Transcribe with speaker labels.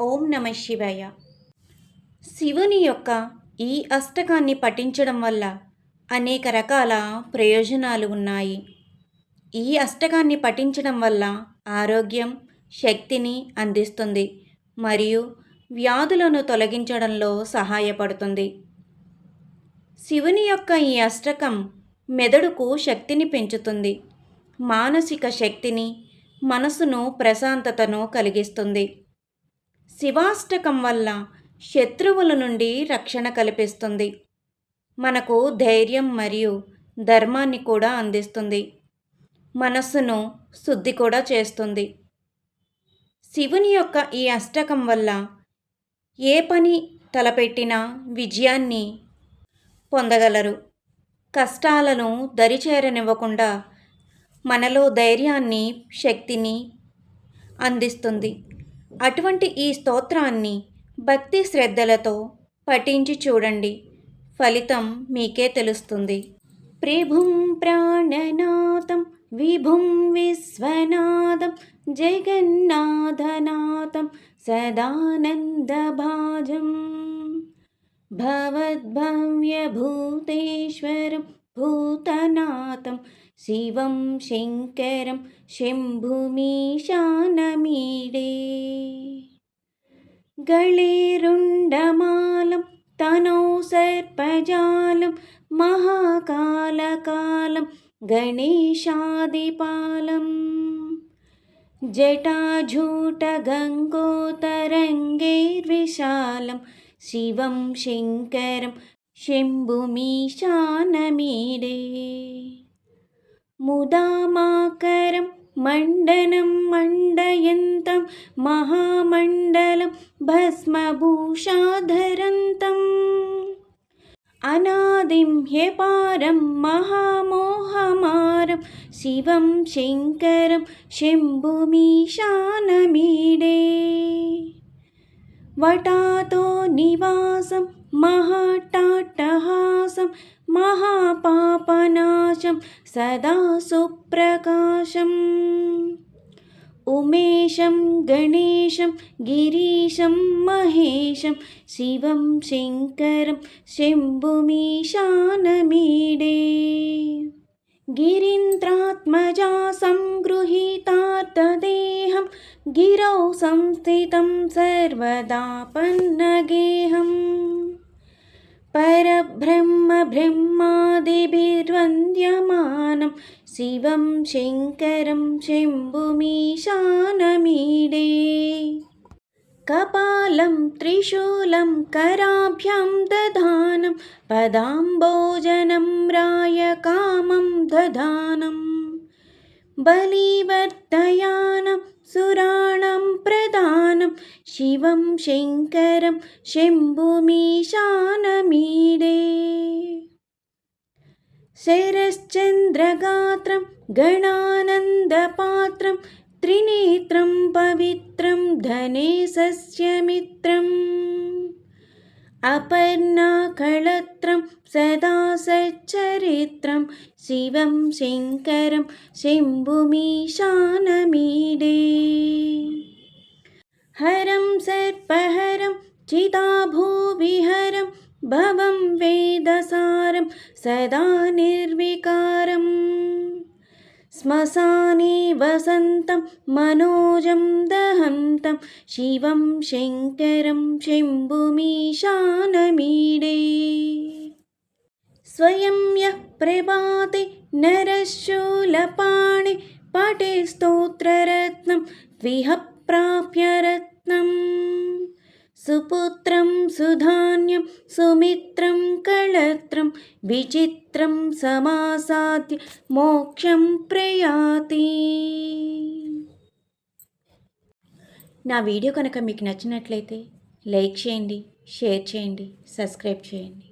Speaker 1: ఓం నమ శివాయ. శివుని యొక్క ఈ అష్టకాన్ని పఠించడం వల్ల అనేక రకాల ప్రయోజనాలు ఉన్నాయి. ఈ అష్టకాన్ని పఠించడం వల్ల ఆరోగ్యం శక్తిని అందిస్తుంది మరియు వ్యాధులను తొలగించడంలో సహాయపడుతుంది. శివుని యొక్క ఈ అష్టకం మెదడుకు శక్తిని పెంచుతుంది. మానసిక శక్తిని మనసును ప్రశాంతతను కలిగిస్తుంది. శివాష్టకం వల్ల శత్రువుల నుండి రక్షణ కల్పిస్తుంది. మనకు ధైర్యం మరియు ధర్మాన్ని కూడా అందిస్తుంది. మనస్సును శుద్ధి కూడా చేస్తుంది. శివుని యొక్క ఈ అష్టకం వల్ల ఏ పని తలపెట్టినా విజయాన్ని పొందగలరు. కష్టాలను దరిచేరనివ్వకుండా మనలో ధైర్యాన్ని శక్తిని అందిస్తుంది. అటువంటి ఈ స్తోత్రాన్ని భక్తి శ్రద్ధలతో పఠించి చూడండి. ఫలితం మీకే తెలుస్తుంది. ప్రిభుం ప్రాణనాథం విభుం విశ్వనాథం జగన్నాథనాథం సదానందభాజం. భవద్భవ్యభూతేశ్వరం भूतनाथं शिवं शङ्करं शम्भुमीशानमीडे। गळेरुण्डमालं तनौ सर्पजालं महाकालकालं गणेशादिपालम् जटाझूटगङ्गोतरङ्गैर्विशालं शिवं शङ्करं शम्भुमीशानमीडे मुदामाकरं मण्डनं मण्डयन्तं महामण्डलं भस्मभूषाधरन्तम् अनादिं ह्यपारं महामोहमारं शिवं शङ्करं शम्भुमीशानमीडे वटातो निवासं महाटाट्टहासं सदा सुप्रकाशम्। उमेशं गणेशं गिरीशं महेशं शिवं शङ्करं शम्भुमीशानमीडे। गिरीन्द्रात्मजा सङ्गृहीतार्थदेहं गिरौ संस्थितं सर्वदा पन्नगेहम् परब्रह्मब्रह्मादिभिर्वन्द्यमानं शिवं शङ्करं शम्भुमीशानमीडे। कपालं त्रिशूलं कराभ्यां दधानं पदाम्बोजनं रायकामं दधानम् बलिवर्तयानं सुराणां प्रदानं शिवं शङ्करं शम्भुमीशानमीडे शरश्चन्द्रगात्रं गणानन्दपात्रं त्रिनेत्रं पवित्रं धने सस्यमित्रम् अपर्णाकळत्रं सदा सच्चरित्रं शिवं शङ्करं शम्भुमीशानमीडे। हरं सर्पहरं चिताभूविहरं भवं वेदसारं सदा निर्विकारम् श्मशाने वसन्तं मनोजं दहन्तं शिवं शङ्करं शम्भुमीशानमीडे। स्वयं यः प्रभाते नरशूलपाणि पटे स्तोत्ररत्नं विह प्राप्य रत्नम् సుపుత్రం సుధాన్యం సుమిత్రం కళత్రం విచిత్రం సమాసాద్య మోక్షం ప్రయాతి. నా వీడియో కనుక మీకు నచ్చినట్లయితే లైక్ చేయండి షేర్ చేయండి సబ్స్క్రైబ్ చేయండి.